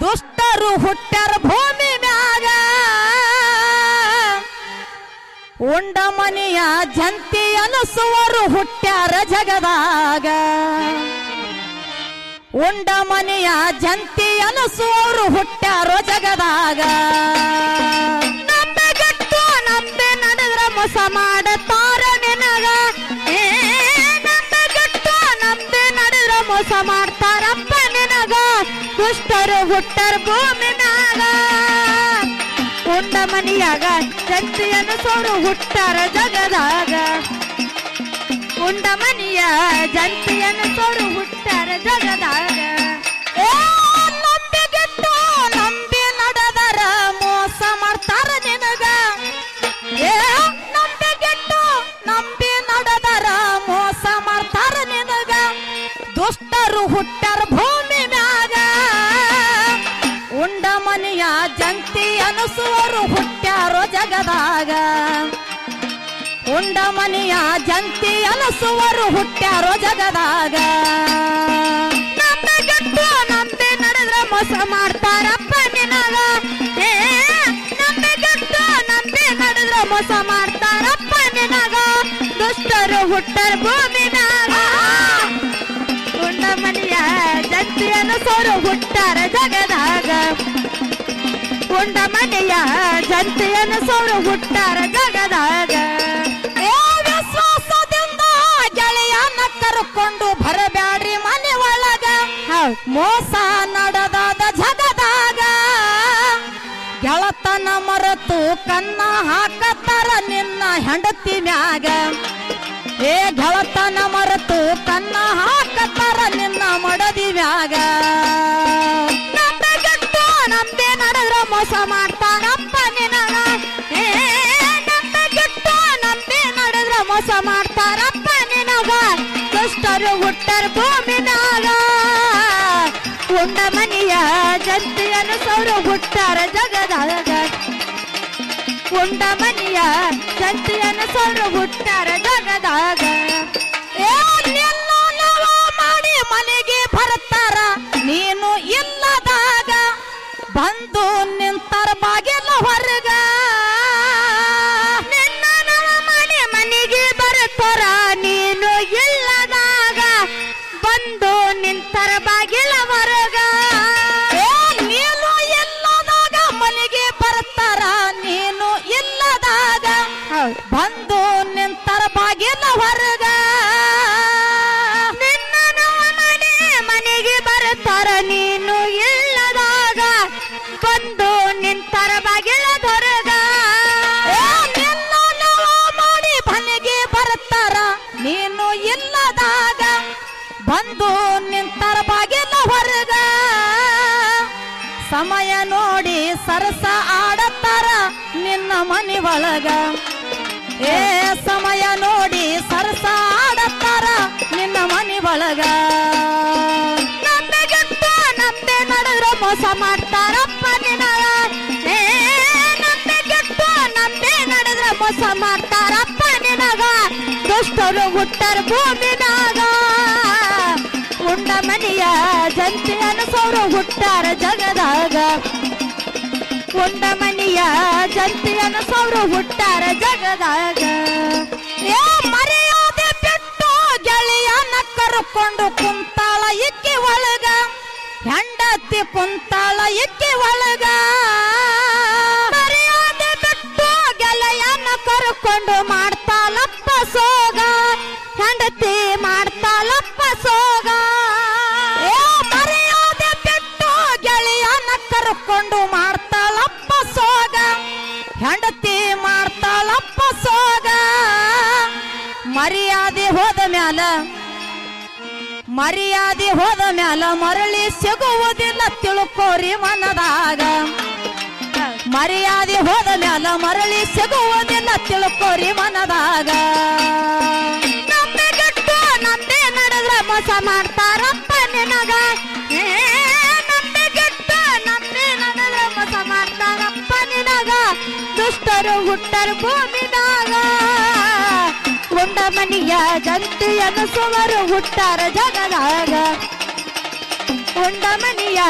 ದುಷ್ಟರು ಹುಟ್ಟರ ಭೂಮಿ ಮ್ಯಾಗ. ಉಂಡ ಮನೆಯ ಜಂತಿ ಅನಸುವರು ಹುಟ್ಟ್ಯಾರ ಜಗದಾಗ. ಉಂಡ ಮನೆಯ ಜಂತಿ ಅನಸುವರು ಹುಟ್ಟ್ಯಾರೋ ಜಗದಾಗ. ನಂಬೆಗಟ್ಟು ನಂಬೆ ನಡೆದ್ರ ಮೊಸ ಮಾಡಿ ಹುಟ್ಟರ ಭೂಮಿನಾಗ. ಉಂಡ ಮನಿಯಾಗ ಜಂತಿಯನ್ನು ಸೋರು ಹುಟ್ಟಾರ ಜಗದಾಗ. ಉಂಡ ಮನಿಯ ಜಂತಿಯನ್ನು ಸೋರು ಹುಟ್ಟಾರ ಜಗದಾಗ. ಏ, ನಂಬಿಗೆಟ್ಟು ಮನೆಯ ಜಂತಿ ಅನಸುವರು ಹುಟ್ಟ್ಯಾರೋ ಜಗದಾಗ. ಉಂಡ ಮನೆಯ ಜಂತಿ ಅನಸುವರು ಹುಟ್ಟ್ಯಾರೋ ಜಗದಾಗ. ನಂಬೆಗಟ್ಟು ನಂಬಿ ನಡೆದ್ರ ಮೋಸ ಮಾಡ್ತಾರಪ್ಪ ನಿನಗ. ಏ ನಂಬೆಗಟ್ಟು ನಂಬಿ ನಡೆದ್ರ ಮೋಸ ಮಾಡ್ತಾರಪ್ಪ ನಿನಗ. ದುಷ್ಟರು ಹುಟ್ಟರ ಭೂಮಿನಾಗ. ಉಂಡ ಮನೆಯ ಜಂತಿ ಸೋರು ಹುಟ್ಟಾರ ಜಗದಾಗ. ಉಂಡ ಮನೆಯ ಜಂತಿಯನ್ನು ಸೋರು ಹುಟ್ಟಾರ ಜಗದಾಗ ಏ ವಿಶ್ವಾಸದಿಂದ ಗೆಳೆಯನ್ನ ಕರ್ಕೊಂಡು ಬರಬ್ಯಾಡ್ರಿ ಮನೆ ಒಳಗ. ಮೋಸ ನಡೆದಾದ ಜಗದಾಗ. ಗೆಳತನ ಮರೆತು ಕನ್ನ ಹಾಕತ್ತಾರ ನಿನ್ನ ಹೆಂಡತಿ ಮ್ಯಾಗ. ಏ ಹುಟ್ಟರ ಭೂಮಿನಾಗ. ಉಂಡ ಮನೆಯ ಜಂತಿಯನ್ನು ಸೌರ ಹುಟ್ಟಾರ ಜಗದಾಗ. ಉಂಡ ಮನೆಯ ಜಂತಿಯನ್ನು ಸೌರ ಹುಟ್ಟಾರ ಜಗದಾಗ. ಮಾಡಿ ಮನೆಗೆ ಬರ್ತಾರ ನೀನು ಇಲ್ಲದಾಗ ಬಂದು ಬಂದು ನಿಂತರ ಬಾಗಿಲ ಹೊರಗ. ನಿನ್ನನು ಮನೆ ಮನೆಗೆ ಬರ್ತಾರ ನೀನು ಇಲ್ಲದಾಗ. ಬಂದು ನಿಂತರ ಬಾಗಿಲ ಹೊರಗ. ನಿನ್ನನು ನಿನ್ನ ಮಾಡಿ ಮನೆಗೆ ಬರ್ತಾರ ನೀನು ಇಲ್ಲದಾಗ. ಬಂದು ನಿಂತರ ಬಾಗಿಲ ಹೊರಗ. ಸಮಯ ನೋಡಿ ಸರಸ ಆಡತ್ತಾರ ನಿನ್ನ ಮನೆ ಒಳಗ. ಏ ಸಮಯ ನೋಡಿ ಸರಸ ಆಡತ್ತಾರ ನಿನ್ನ ಮನೆ ಒಳಗ. ನಂಬೆಗೆಟ್ಟು ನಂಬೆ ನಡೆದ್ರ ಮೋಸ ಮಾಡ್ತಾರಪ್ಪ ನಿನಗ ಏ ನಂಬೆಗೆಟ್ಟು ನಂಬೆ ನಡೆದ್ರ ಮೋಸ ಮಾಡ್ತಾರಪ್ಪ ನಿನಗ. ದುಷ್ಟರು ಹುಟ್ಟರ್ ಭೂಮಿನಾಗ. ಉಂಡ ಮನೆಯ ಜಂತಿ ಅನಸೋರು ಹುಟ್ಟಾರ ಜಗದಾಗ. ಉಂಡ ಮನೆಯ ಜಂತಿಯನ್ನು ಸೌರ ಹುಟ್ಟಾರ ಜಗದಾಗ. ಏ ಮರೆಯಾದೆ ಬಿಟ್ಟು ಗೆಳೆಯನ ಕರ್ಕೊಂಡು ಕುಂತಾಳ ಇಕ್ಕಿ ಒಳಗ. ಹೆಂಡತಿ ಕುಂತಾಳ ಇಕ್ಕಿ ಒಳಗ. ಮರೆಯಾದೆ ಬಿಟ್ಟು ಗೆಳೆಯನ ಕರ್ಕೊಂಡು ಮಾಡ್ತಾಳಪ್ಪ ಮರ್ಯಾದೆ ಹೋದ ಮ್ಯಾಲ ಮರಳಿ ಸಿಗುವುದಿಲ್ಲ ತಿಳ್ಕೋರಿ ಮನದಾಗ. ಮರ್ಯಾದೆ ಹೋದ ಮ್ಯಾಲ ಮರಳಿ ಸಿಗುವುದಿಲ್ಲ ತಿಳ್ಕೋರಿ ಮನದಾಗ. ನಂಬೆಗಟ್ಟು ನಂಬೆ ನಡೆದ್ರ ಮೋಸ ಮಾಡ್ತಾರಪ್ಪ ನಿನಗ. ನಂಬೆಗೆಟ್ಟು ನಂಬೆ ನಡೆದ್ರ ಮಾಡ್ತಾರಪ್ಪ ನಿನಗ. ದುಷ್ಟರು ಹುಟ್ಟರು ಭೂಮಿನಾಗ ಉಂಡ ಮನಿಯ ಜಂತಿಯನ್ನು ಸುವರು ಹುಟ್ಟಾರ ಜಗದಾಗ ಉಂಡ ಮನಿಯ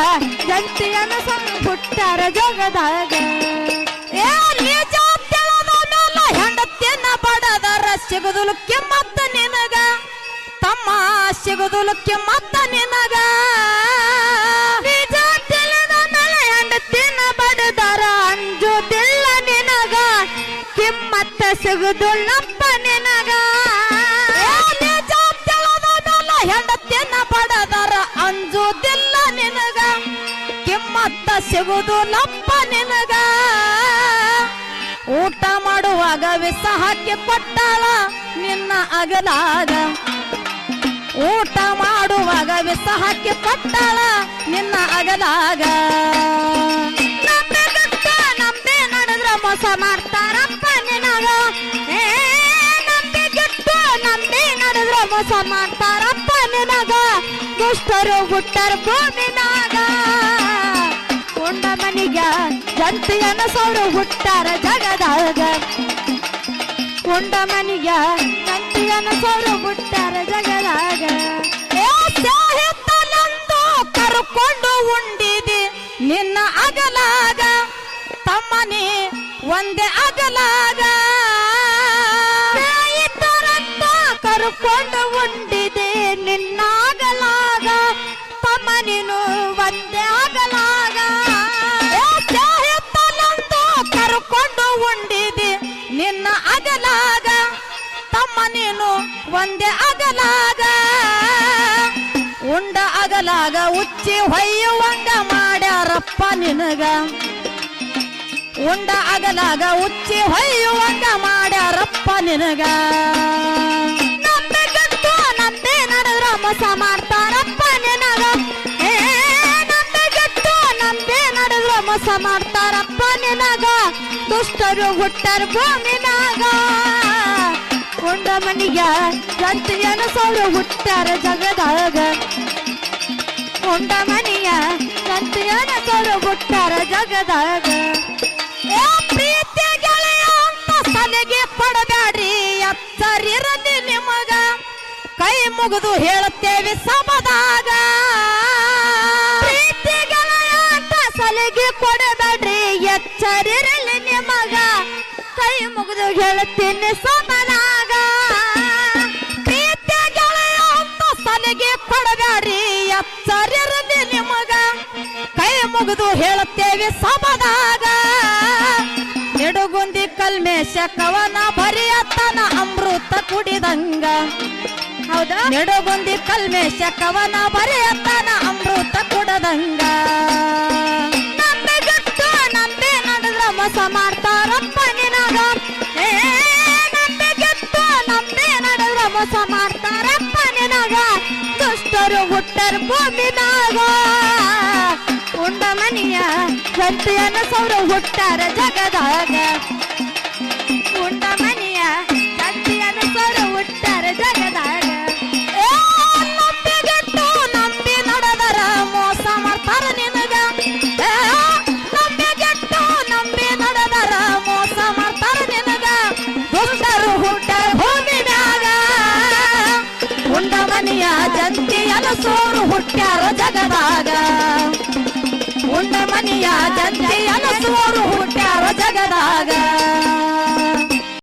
ಜಂತಿಯನ್ನು ಸುವರು ಹುಟ್ಟಾರ ಜಗದಾಗ. ಮೇಲೆ ಹೆಂಡತಿನ ಸಿಗುದುಲು ಕಿಮ್ಮತ್ತ ನಿನಗ. ತಮ್ಮ ಸಿಗುದುಲು ಕಿಮ್ಮತ್ತ ನಿನಗ. ಹೆಂಡತಿನ ಬಡದರ ಅಂಜುದಿಲ್ಲ ನಿನಗ. ಕಿಮ್ಮತ್ತ ಸಿಗುದುಲ್ಲಪ್ಪ ನಿನಗ. ಹೆಂಡತಿನ ಬಡದರ ಅಂಜುದಿಲ್ಲ ನಿನಗ. ಕಿಮ್ಮತ್ತ ಸಿಗುದುಲ್ಲಪ್ಪ ನಿನಗ. ಊಟ ಮಾಡುವಾಗ ವಿಷ ಹಾಕಿ ಕೊಟ್ಟಾಳ ನಿನ್ನ ಅಗಲಾಗ. ಊಟ ಮಾಡುವಾಗ ವಿಷ ಹಾಕಿ ಕೊಟ್ಟಾಳ ನಿನ್ನ ಅಗಲಾಗ. ನಂಬಿ ನಡೆದ್ರ ಮೋಸ ಮಾಡ್ತಾರಪ್ಪ ಮಾಡ್ತಾರಪ್ಪ ನಿನಗ ದುಷ್ಟರು ಹುಟ್ಟರ ಭೂಮಿನಾಗ. ಉಂಡ ಮನಿಗ ಜಂತಿಯನ ಸೌರು ಹುಟ್ಟಾರ ಜಗದಾಗ. ಉಂಡ ಮನಿಗ ಜಂತಿಯನ ಸೌರು ಹುಟ್ಟಾರ ಜಗದಾಗ. ಕರ್ಕೊಂಡು ಉಂಡಿದೆ ನಿನ್ನ ಅಗಲಾಗ. ತಮ್ಮನಿ ಒಂದೇ ಅಗಲಾಗ. ಕರ್ಕೊಂಡು ಉಂಡಿದೆ ನಿನ್ನ ಅಗಲಾಗ ತಮ್ಮ ನೀನು ಒಂದೇ ಆಗಲಾಗ. ಏ ಸ್ನೇಹಿತನಂದು ಕರ್ಕೊಂಡು ಉಂಡಿದೆ ನಿನ್ನ ಅಗಲಾಗ ತಮ್ಮ ನೀನು ಒಂದೇ ಅಗಲಾಗ. ಉಂಡ ಅಗಲಾಗ, ಉಚ್ಚಿ ಹೊಯ್ಯುವಂಗ ಮಾಡ್ಯಾರಪ್ಪ ನಿನಗ. ಉಂಡ ಅಗಲಾಗ, ಉಚ್ಚಿ ಹೊಯ್ಯುವಂಗ ಮಾಡ್ಯಾರಪ್ಪ ನಿನಗ. ಮೋಸ ಮಾಡ್ತಾರಪ್ಪ ನಿನಗ? ಏ ನಂಬಿಗಟ್ಟು ನಂಬಿ ನಡೆದ್ರ ಮೋಸ ಮಾಡ್ತಾರಪ್ಪ ನಿನಗ? ದುಷ್ಟರು ಹುಟ್ಟರ ಭೂಮಿನಾಗ. ಉಂಡ ಮನಿಗ ಗಂತಿಯನ ಸೌರು ಹುಟ್ಟಾರ ಜಗದಾಗ. ಉಂಡ ಮನಿಯ ಗಂತಿಯನ ಸೌರು ಹುಟ್ಟಾರ ಜಗದಾಗ. ಏ ಪ್ರೀತಿ ಗೆಳೆಯ ಅಂತ ಸಲಿಗೆ ಪಡಬೇಡ್ರಿ ಮುಗಿದು ಹೇಳುತ್ತೇವೆ ಸಮದಾಗ. ಸಲಿಗೆ ಕೊಡಬೇಡ್ರಿ, ಎಚ್ಚರಿರಲಿ ನಿಮಗ. ಕೈ ಮುಗಿದು ಹೇಳುತ್ತೇನೆ ಸಮದಾಗ. ಸಲಿಗೆ ಕೊಡಬೇಡ್ರಿ, ಎಚ್ಚರಿರಲಿ ನಿಮಗ. ಕೈ ಮುಗಿದು ಹೇಳುತ್ತೇವೆ ಸಮದಾಗ. ನಿಡುಗುಂದಿ ಕಲ್ಮೇಶ ಕವನ ಭರಿಯತನ ಅಮೃತ ಕುಡಿದಂಗ. ಹೌದಾ? ನಿಡುಗುಂದಿ ಕಲ್ಮೇಶ ಕವನ ಬರೆಯತ್ತಾನ ಅಮೃತ ಕುಡದಂಗ. ನಂಬಿಗಟ್ಟು ನಂಬೆ ನಡೆದ್ರ ಮೋಸ ಮಾಡ್ತಾರಪ್ಪ ನಿನಗ ಏ ನಂಬಿಗಟ್ಟು ನಂಬೆ ನಡೆದ್ರ ಮೋಸ ಮಾಡ್ತಾರಪ್ಪ ನಿನಗ ದುಷ್ಟರು ಹುಟ್ಟರ ಭೂಮಿನಾಗ. ಉಂಡ ಮನಿಯ ಗಂಟೆಯನ್ನ ಸೌರ ಹುಟ್ಟಾರ ಜಗದಾಗ. ಉಂಡ ಹುಟ್ಟ್ಯಾರ ಜಗದಾಗ. ಉಂಡ ಮನಿಯ ಜಂತಿಯನ ಸೋರು ಹುಟ್ಟ್ಯಾರ ಜಗದಾಗ.